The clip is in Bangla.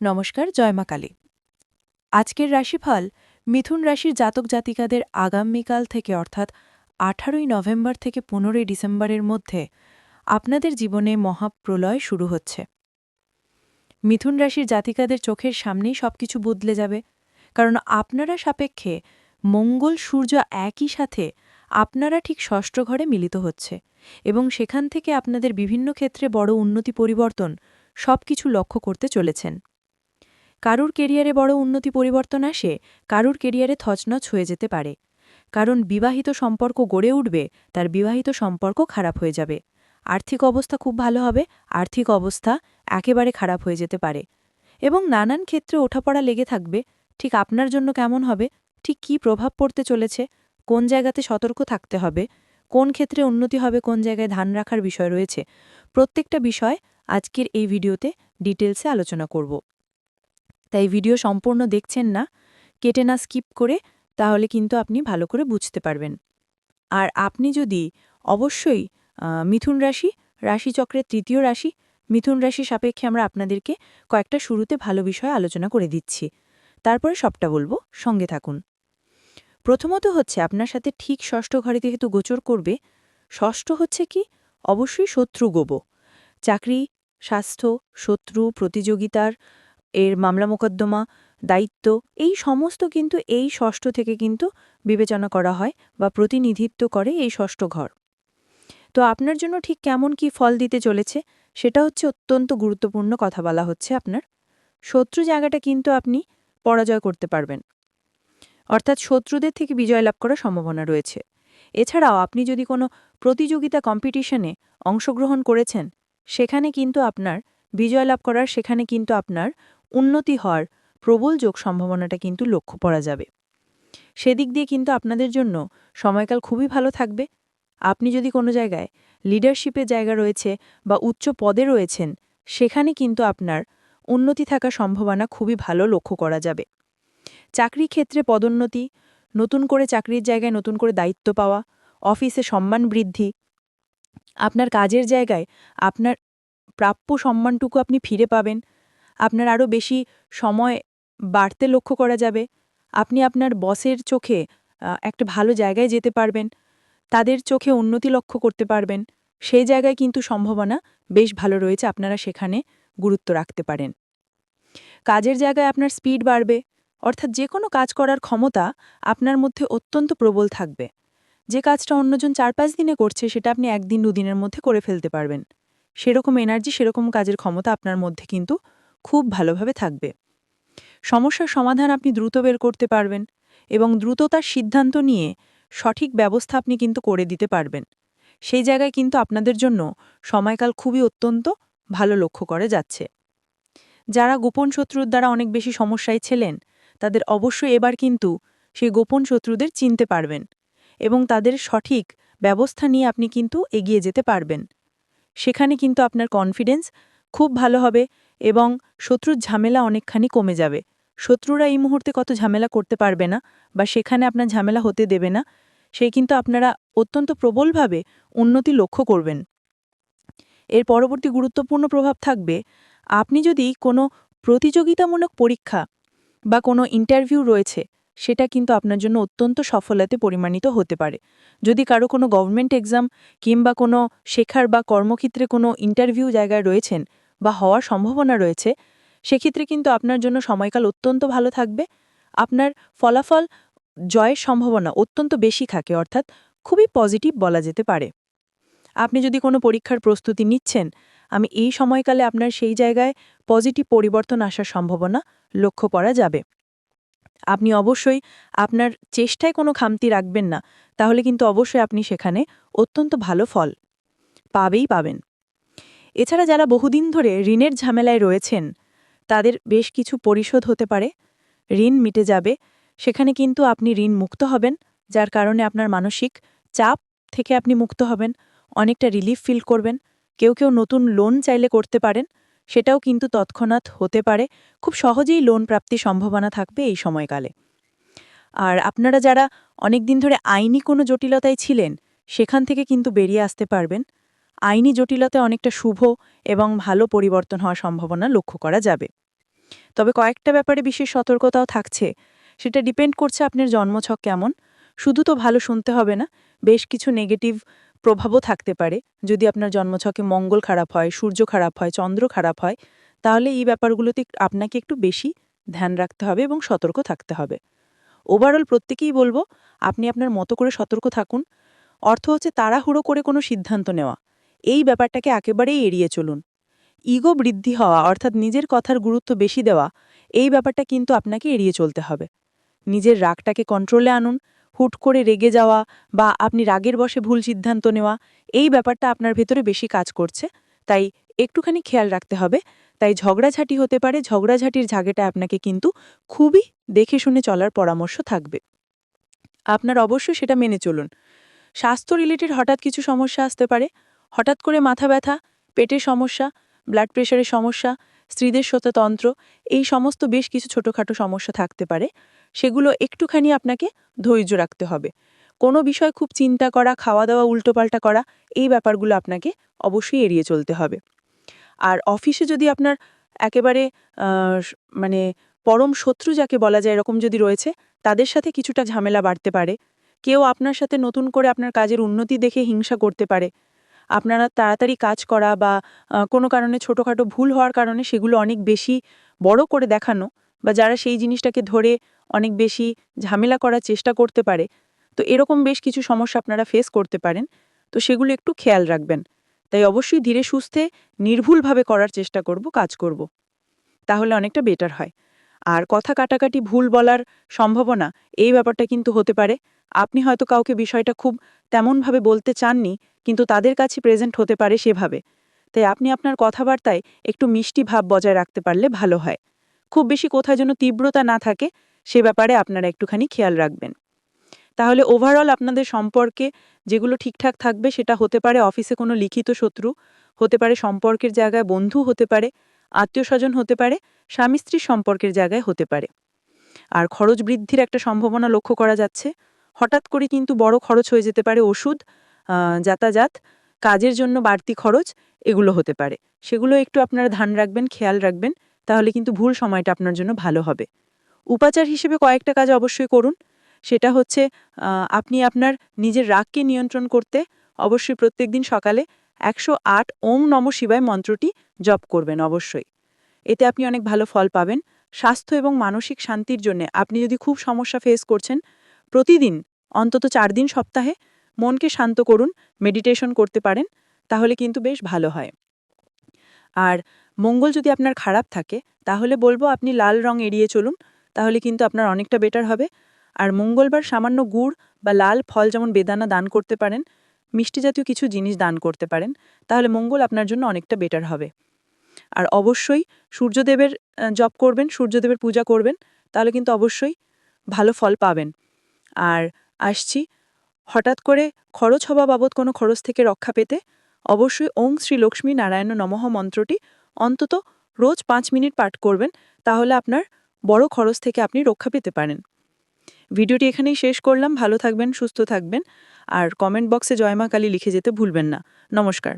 নমস্কার জয়মা কালী। আজকের রাশিফল মিথুন রাশির জাতক জাতিকাদের আগামীকাল থেকে অর্থাৎ আঠারোই নভেম্বর থেকে পনেরোই ডিসেম্বরের মধ্যে আপনাদের জীবনে মহাপ্রলয় শুরু হচ্ছে। মিথুন রাশির জাতিকাদের চোখের সামনেই সবকিছু বদলে যাবে, কারণ আপনারা সাপেক্ষে মঙ্গল, সূর্য একই সাথে আপনারা ঠিক ষষ্ঠ ঘরে মিলিত হচ্ছে এবং সেখান থেকে আপনাদের বিভিন্ন ক্ষেত্রে বড় উন্নতি, পরিবর্তন সবকিছু লক্ষ্য করতে চলেছেন। কারুর কেরিয়ারে বড় উন্নতি পরিবর্তন আসে, কারুর কেরিয়ারে থচনচ হয়ে যেতে পারে। কারণ বিবাহিত সম্পর্ক গড়ে উঠবে, তার বিবাহিত সম্পর্ক খারাপ হয়ে যাবে। আর্থিক অবস্থা খুব ভালো হবে, আর্থিক অবস্থা একেবারে খারাপ হয়ে যেতে পারে। এবং নানান ক্ষেত্রে ওঠাপড়া লেগে থাকবে, ঠিক আপনার জন্য কেমন হবে, ঠিক কি প্রভাব পড়তে চলেছে, কোন জায়গাতে সতর্ক থাকতে হবে, কোন ক্ষেত্রে উন্নতি হবে, কোন জায়গায় ধান রাখার বিষয় রয়েছে, প্রত্যেকটা বিষয় আজকের এই ভিডিওতে ডিটেলসে আলোচনা করব। তাই ভিডিও সম্পূর্ণ দেখছেন না, কেটে না স্কিপ করে তাহলে কিন্তু আপনি ভালো করে বুঝতে পারবেন। আর আপনি যদি অবশ্যই মিথুন রাশি, রাশিচক্রের তৃতীয় রাশি, মিথুন রাশি সাপেক্ষে আমরা আপনাদেরকে কয়েকটা শুরুতে ভালো বিষয় আলোচনা করে দিচ্ছি। তারপরে সবটা বলব, সঙ্গে থাকুন। প্রথমত হচ্ছে আপনার সাথে ঠিক ষষ্ঠ ঘরে যেহেতু গোচর করবে, ষষ্ঠ হচ্ছে কি? অবশ্যই শত্রু গোব। চাকরি, স্বাস্থ্য, শত্রু, প্রতিযোগিতার এর মামলা মোকদ্দমা, দায়িত্ব, এই সমস্ত কিন্তু এই ষষ্ঠ থেকে কিন্তু বিবেচনা করা হয় বা প্রতিনিধিত্ব করে এই ষষ্ঠ ঘর। তো আপনার জন্য ঠিক কেমন কি ফল দিতে চলেছে সেটা হচ্ছে অত্যন্ত গুরুত্বপূর্ণ কথা বলা হচ্ছে আপনার। শত্রু জায়গাটা কিন্তু আপনি পরাজয় করতে পারবেন। অর্থাৎ শত্রুদের থেকে বিজয় লাভ করার সম্ভাবনা রয়েছে। এছাড়াও আপনি যদি কোনো প্রতিযোগিতা কম্পিটিশনে অংশগ্রহণ করেছেন, সেখানে কিন্তু আপনার বিজয় লাভ করার, সেখানে কিন্তু আপনার উন্নতি হওয়ার প্রবল যোগ সম্ভাবনাটা কিন্তু লক্ষ্য করা যাবে। সেদিক দিয়ে কিন্তু আপনাদের জন্য সময়কাল খুবই ভালো থাকবে। আপনি যদি কোনো জায়গায় লিডারশিপের জায়গা রয়েছে বা উচ্চ পদে রয়েছেন, সেখানে কিন্তু আপনার উন্নতি থাকা সম্ভাবনা খুবই ভালো লক্ষ্য করা যাবে। চাকরি ক্ষেত্রে পদোন্নতি, নতুন করে চাকরির জায়গায় নতুন করে দায়িত্ব পাওয়া, অফিসে সম্মান বৃদ্ধি, আপনার কাজের জায়গায় আপনার প্রাপ্য সম্মানটুকু আপনি ফিরে পাবেন আপনার আরও বেশি সময় বাড়তে লক্ষ্য করা যাবে। আপনি আপনার বসের চোখে একটা ভালো জায়গায় যেতে পারবেন। তাদের চোখে উন্নতি লক্ষ্য করতে পারবেন। সেই জায়গায় কিন্তু সম্ভাবনা বেশ ভালো রয়েছে, আপনারা সেখানে গুরুত্ব রাখতে পারেন। কাজের জায়গায় আপনার স্পিড বাড়বে, অর্থাৎ যে কোনো কাজ করার ক্ষমতা আপনার মধ্যে অত্যন্ত প্রবল থাকবে। যে কাজটা অন্যজন চার পাঁচ দিনে করছে, সেটা আপনি একদিন, দুদিনের মধ্যে করে ফেলতে পারবেন। সেরকম এনার্জি সেরকম কাজের ক্ষমতা আপনার মধ্যে কিন্তু খুব ভালোভাবে থাকবে। সমস্যার সমাধান আপনি দ্রুত বের করতে পারবেন এবং দ্রুততার সিদ্ধান্ত নিয়ে সঠিক ব্যবস্থা আপনি কিন্তু করে দিতে পারবেন। সেই জায়গায় কিন্তু আপনাদের জন্য সময়কাল খুবই অত্যন্ত ভালো লক্ষ্য করে যাচ্ছে। যারা গোপন শত্রুর দ্বারা অনেক বেশি সমস্যায় ছিলেন, তাদের অবশ্যই এবার কিন্তু সেই গোপন শত্রুদের চিনতে পারবেন এবং তাদের সঠিক ব্যবস্থা নিয়ে আপনি কিন্তু এগিয়ে যেতে পারবেন। সেখানে কিন্তু আপনার কনফিডেন্স খুব ভালো হবে এবং শত্রুর ঝামেলা অনেকখানি কমে যাবে। শত্রুরা এই মুহূর্তে কত ঝামেলা করতে পারবে না বা সেখানে আপনার ঝামেলা হতে দেবে না সেই কিন্তু আপনারা অত্যন্ত প্রবলভাবে উন্নতি লক্ষ্য করবেন। এর পরবর্তী গুরুত্বপূর্ণ প্রভাব থাকবে, আপনি যদি কোনো প্রতিযোগিতামূলক পরীক্ষা বা কোনো ইন্টারভিউ রয়েছে, সেটা কিন্তু আপনার জন্য অত্যন্ত সফলতে পরিমাণিত হতে পারে। যদি কারও কোনো গভর্নমেন্ট এক্সাম কিংবা কোনো শেখার বা কর্মক্ষেত্রে কোনো ইন্টারভিউ জায়গায় রয়েছেন বা হওয়ার সম্ভাবনা রয়েছে, সেক্ষেত্রে কিন্তু আপনার জন্য সময়কাল অত্যন্ত ভালো থাকবে। আপনার ফলাফল জয়ের সম্ভাবনা অত্যন্ত বেশি থাকে, অর্থাৎ খুবই পজিটিভ বলা যেতে পারে। আপনি যদি কোনো পরীক্ষার প্রস্তুতি নিচ্ছেন, আমি এই সময়কালে আপনার সেই জায়গায় পজিটিভ পরিবর্তন আসার সম্ভাবনা লক্ষ্য করা যাবে। আপনি অবশ্যই আপনার চেষ্টায় কোনো খামতি রাখবেন না, তাহলে কিন্তু অবশ্যই আপনি সেখানে অত্যন্ত ভালো ফল পাবেই পাবেন। এছাড়া যারা বহুদিন ধরে ঋণের ঝামেলায় রয়েছেন, তাদের বেশ কিছু পরিশোধ হতে পারে। ঋণ মিটে যাবে। সেখানে কিন্তু আপনি ঋণ মুক্ত হবেন, যার কারণে আপনার মানসিক চাপ থেকে আপনি মুক্ত হবেন, অনেকটা রিলিফ ফিল করবেন। কেউ কেউ নতুন লোন চাইলে করতে পারেন, সেটাও কিন্তু তৎক্ষণাৎ হতে পারে। খুব সহজেই লোন প্রাপ্তির সম্ভাবনা থাকবে এই সময়কালে। আর আপনারা যারা অনেক দিন ধরে আইনি কোনো জটিলতায় ছিলেন, সেখান থেকে কিন্তু বেরিয়ে আসতে পারবেন। আইনি জটিলতায় অনেকটা শুভ এবং ভালো পরিবর্তন হওয়ার সম্ভাবনা লক্ষ্য করা যাবে। তবে কয়েকটা ব্যাপারে বিশেষ সতর্কতাও থাকছে। সেটা ডিপেন্ড করছে আপনার জন্মছক কেমন। শুধু তো ভালো শুনতে হবে না, বেশ কিছু নেগেটিভ প্রভাবও থাকতে পারে। যদি আপনার জন্মছকে মঙ্গল খারাপ হয়, সূর্য খারাপ হয়, চন্দ্র খারাপ হয়, তাহলে এই ব্যাপারগুলোতে আপনাকে একটু বেশি ধ্যান রাখতে হবে এবং সতর্ক থাকতে হবে। ওভারঅল প্রত্যেকেই বলব, আপনি আপনার মতো করে সতর্ক থাকুন। অর্থ হচ্ছে তাড়াহুড়ো করে কোনো সিদ্ধান্ত নেওয়া। এই ব্যাপারটাকে একেবারেই এড়িয়ে চলুন। ইগো বৃদ্ধি হওয়া, অর্থাৎ নিজের কথার গুরুত্ব বেশি দেওয়া, এই ব্যাপারটা কিন্তু আপনাকে এড়িয়ে চলতে হবে। নিজের রাগটাকে কন্ট্রোলে আনুন, হুট করে রেগে যাওয়া বা আপনি রাগের বসে ভুল সিদ্ধান্ত নেওয়া, এই ব্যাপারটা আপনার ভেতরে বেশি কাজ করছে। তাই একটুখানি খেয়াল রাখতে হবে। তাই ঝগড়াঝাঁটি হতে পারে, ঝগড়াঝাঁটির ঝাগেটা আপনাকে কিন্তু খুবই দেখে শুনে চলার পরামর্শ থাকবে। আপনার অবশ্যই সেটা মেনে চলুন। স্বাস্থ্য রিলেটেড হঠাৎ কিছু সমস্যা আসতে পারে হঠাৎ করে মাথা ব্যথা, পেটের সমস্যা ব্লাড প্রেশারের সমস্যা, স্ত্রীদের সততন্ত্র এই সমস্ত বেশ কিছু ছোটোখাটো সমস্যা থাকতে পারে। সেগুলো একটুখানি আপনাকে ধৈর্য রাখতে হবে। কোনো বিষয় খুব চিন্তা করা খাওয়া দাওয়া উল্টোপাল্টা করা, এই ব্যাপারগুলো আপনাকে অবশ্যই এড়িয়ে চলতে হবে। আর অফিসে যদি আপনার একেবারে মানে পরম শত্রু যাকে বলা যায়, এরকম যদি রয়েছে, তাদের সাথে কিছুটা ঝামেলা বাড়তে পারে। কেউ আপনার সাথে নতুন করে আপনার কাজের উন্নতি দেখে হিংসা করতে পারে। আপনারা তাড়াতাড়ি কাজ করা বা কোনো কারণে ছোটোখাটো ভুল হওয়ার কারণে সেগুলো অনেক বেশি বড় করে দেখানো বা যারা সেই জিনিসটাকে ধরে অনেক বেশি ঝামেলা করার চেষ্টা করতে পারে, তো এরকম বেশ কিছু সমস্যা আপনারা ফেস করতে পারেন। তো সেগুলো একটু খেয়াল রাখবেন। তাই অবশ্যই ধীরে সুস্থে নির্ভুলভাবে করার চেষ্টা করব, কাজ করব। তাহলে অনেকটা বেটার হয়। আর কথা কাটাকাটি ভুল বলার সম্ভাবনা এই ব্যাপারটা কিন্তু হতে পারে। আপনি হয়তো কাউকে বিষয়টা খুব তেমনভাবে বলতে চাননি, কিন্তু তাদের কাছে প্রেজেন্ট হতে পারে সেভাবে। তাই আপনি আপনার কথাবার্তায় একটু মিষ্টি ভাব বজায় রাখতে পারলে ভালো হয়। খুব বেশি কোথায় যেন তীব্রতা না থাকে, সে ব্যাপারে আপনারা একটুখানি খেয়াল রাখবেন। তাহলে ওভারঅল আপনাদের সম্পর্কে যেগুলো ঠিকঠাক থাকবে সেটা হতে পারে অফিসে কোনো লিখিত শত্রু, হতে পারে সম্পর্কের জায়গায় বন্ধু হতে পারে আত্মীয় স্বজন হতে পারে স্বামী স্ত্রীর সম্পর্কের জায়গায় হতে পারে। আর খরচ বৃদ্ধির একটা সম্ভাবনা লক্ষ্য করা যাচ্ছে। হঠাৎ করে কিন্তু বড় খরচ হয়ে যেতে পারে ওষুধ যাতায়াত, কাজের জন্য বাড়তি খরচ, এগুলো হতে পারে। সেগুলো একটু আপনারা ধান রাখবেন, খেয়াল রাখবেন, তাহলে কিন্তু ভুল সময়টা আপনার জন্য ভালো হবে। উপাচার হিসেবে কয়েকটা কাজ অবশ্যই করুন। সেটা হচ্ছে আপনি আপনার নিজের রাগকে নিয়ন্ত্রণ করতে, অবশ্যই প্রত্যেকদিন সকালে একশো আট ওম নম শিবায় মন্ত্রটি জপ করবেন অবশ্যই। এতে আপনি অনেক ভালো ফল পাবেন। স্বাস্থ্য এবং মানসিক শান্তির জন্য আপনি যদি খুব সমস্যা ফেস করছেন, প্রতিদিন, অন্তত চার দিন সপ্তাহে, মনকে শান্ত করুন মেডিটেশন করতে পারেন, তাহলে কিন্তু বেশ ভালো হয়। আর মঙ্গল যদি আপনার খারাপ থাকে, তাহলে বলব আপনি লাল রং এড়িয়ে চলুন, তাহলে কিন্তু আপনার অনেকটা বেটার হবে। আর মঙ্গলবার সামান্য গুড় বা লাল ফল যেমন বেদানা দান করতে পারেন মিষ্টি জাতীয় কিছু জিনিস দান করতে পারেন, তাহলে মঙ্গল আপনার জন্য অনেকটা বেটার হবে। আর অবশ্যই সূর্যদেবের জপ করবেন, সূর্যদেবের পূজা করবেন, তাহলে কিন্তু অবশ্যই ভালো ফল পাবেন। আর আসছি, হঠাৎ করে খরচ হওয়া বাবদ কোনো খরচ থেকে রক্ষা পেতে, অবশ্যই ওং শ্রী লক্ষ্মী নারায়ণ নমঃ মন্ত্রটি অন্তত রোজ পাঁচ মিনিট পাঠ করবেন, তাহলে আপনার বড় খরচ থেকে আপনি রক্ষা পেতে পারেন। ভিডিওটি এখানেই শেষ করলাম। ভালো থাকবেন, সুস্থ থাকবেন। আর কমেন্ট বক্সে জয়মা কালী লিখে যেতে ভুলবেন না। নমস্কার।